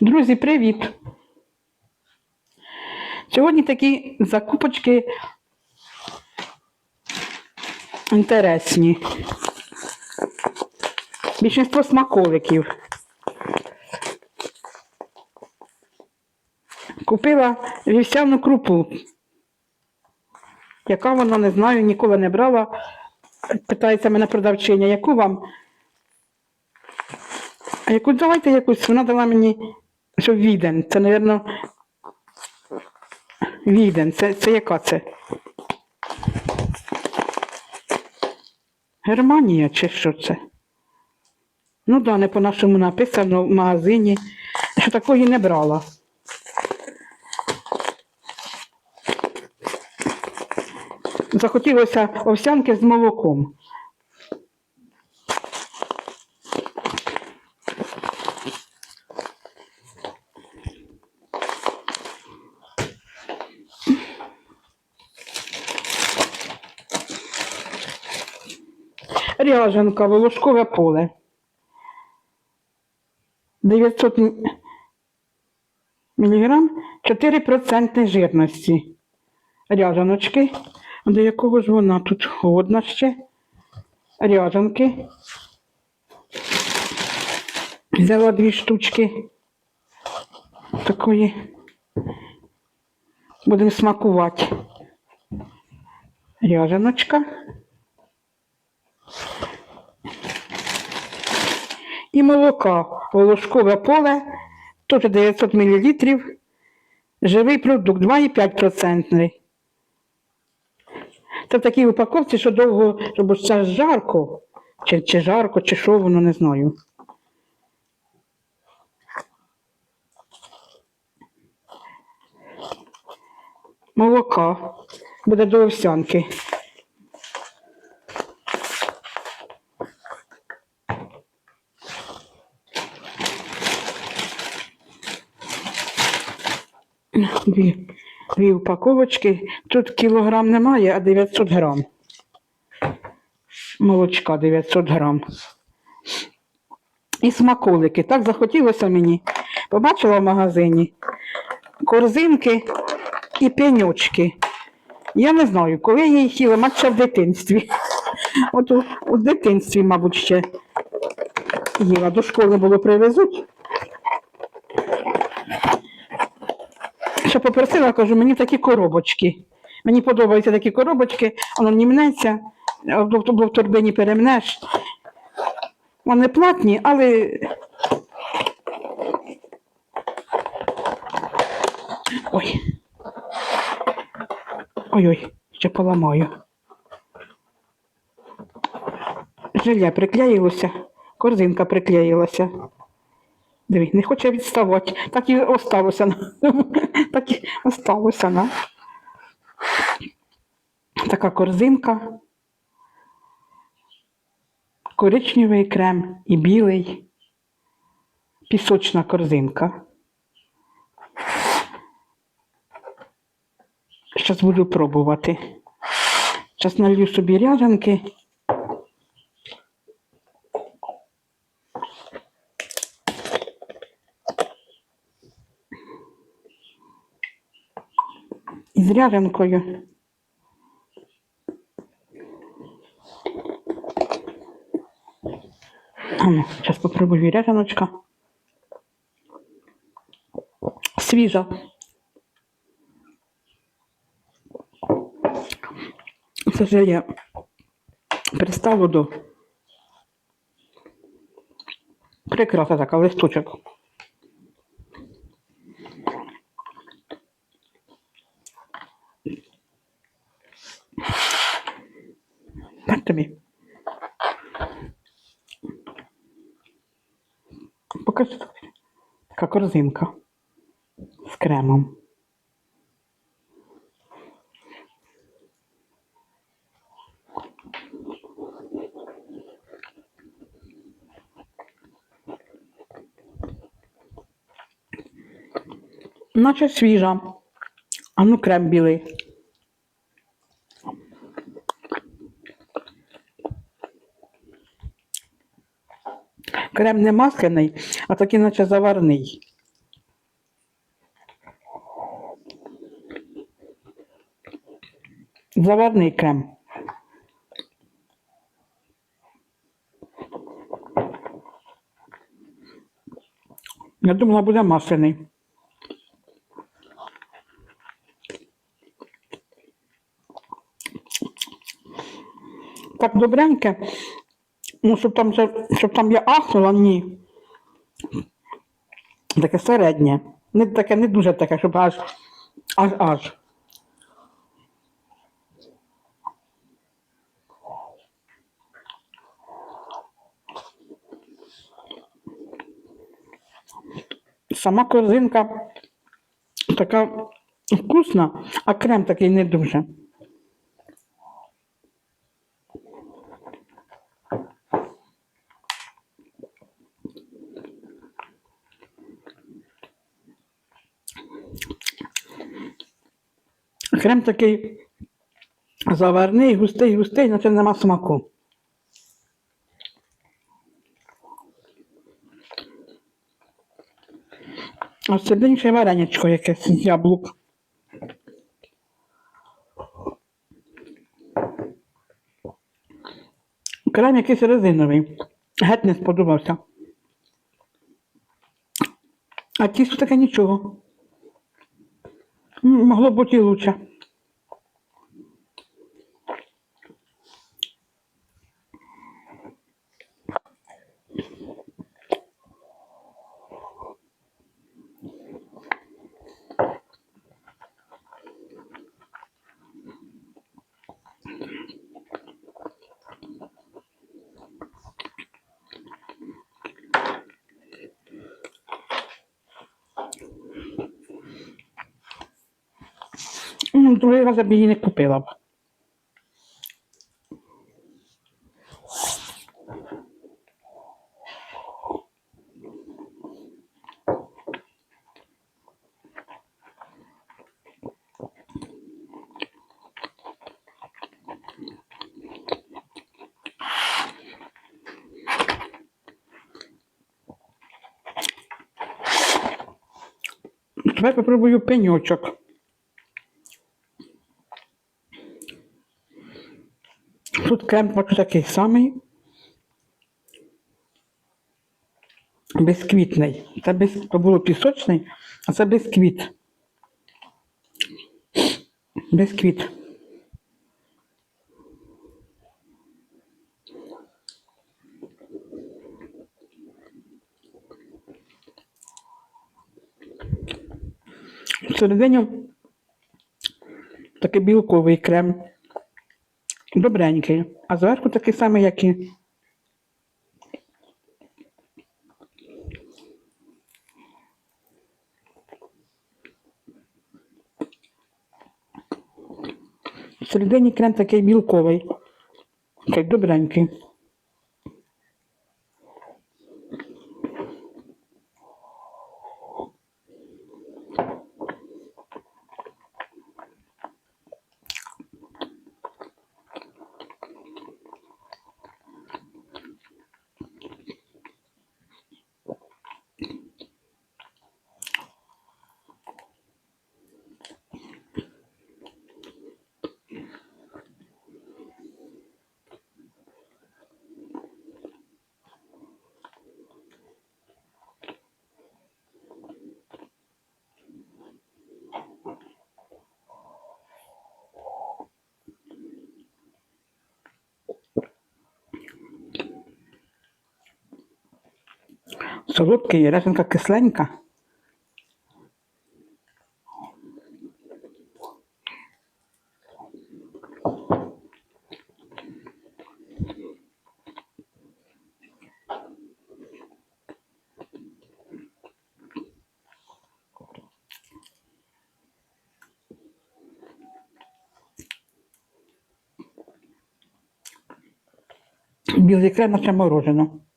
Друзі, привіт! Сьогодні такі закупочки інтересні. Більшинство смаколиків. Купила вівсяну крупу. Яка вона, не знаю, ніколи не брала. Питається мене продавчиня, яку вам? А яку давайте якусь, вона дала мені, що віден. Це, мабуть, віден. Це, це яка це? Германія чи що це? Ну да, не по-нашому написано в магазині, що такої не брала. Захотілося овсянки з молоком. Ряженка, волошкове поле. 900 м- міліграм, 4% жирності. Ряжаночки. До якого ж вона тут годна ще? Ряжанки. Взяла дві штучки. Такої. Будемо смакувати. Ряжаночка. І молока. Волошкове поле. Теж 900 мл. Живий продукт 2,5%. Це в такій упаковці, що довго, щоб це жарко, чи, чи жарко, чи що воно, не знаю. Молока. Буде до овсянки. Дві, упаковочки. Тут кілограм немає, а 900 грам. Молочка 900 грам. І смаколики. Так захотілося мені. Побачила в магазині корзинки і пеньочки. Я не знаю, коли я їх їла, мабуть, ще в дитинстві. От у, у дитинстві, мабуть, ще їла. До школи було привезуть. Що попросила, кажу, мені такі коробочки. Мені подобаються такі коробочки, воно не мнеться, або в- торбині перемнеш. Вони платні, але. Ой. Ой-ой, ще поламаю. Желе приклеїлося, корзинка приклеїлася. Диви, не хоче відставати. Так і осталося. Так і осталося. На. Така корзинка. Коричневий крем і білий. Пісочна корзинка. Зараз буду пробувати. Зараз налью собі ряжанки. Ну, зараз попробую ряженочка. Свіжа. Це ж я пристало до прикраса така листочок. Так тобі. Покажи тобі. Така корзинка з кремом. Наче свіжа. А ну крем білий. Крем не масляний, а такий, наче заварний. Заварний крем. Я думала, буде масляний. Так добреньке. Ну, щоб там, вже- щоб там я ахнула, ні. Таке середнє. Не таке, не дуже таке, щоб аж аж аж. Сама корзинка така вкусна, а крем такий не дуже. Крем такий заварний, густий, густий, наче нема смаку. А всередині ще варенячко якесь яблук. Крем якийсь резиновий. Геть не сподобався. А тісто таке нічого. Могло бути і лучше. М, Другий раз б її не купила б. Давай попробую пеньочок. Крем такий самий. Бисквітний. Це без, то було пісочний, а це бисквіт. Бисквіт. Всередині такий білковий крем. Добренький. А зверху такий самий, як і. Середині крем такий білковий. Такий добренький. Солодкий, решенка кисленька. Білий крем наче морожено.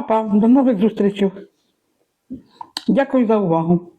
Папа, до нових зустрічей. Дякую за увагу.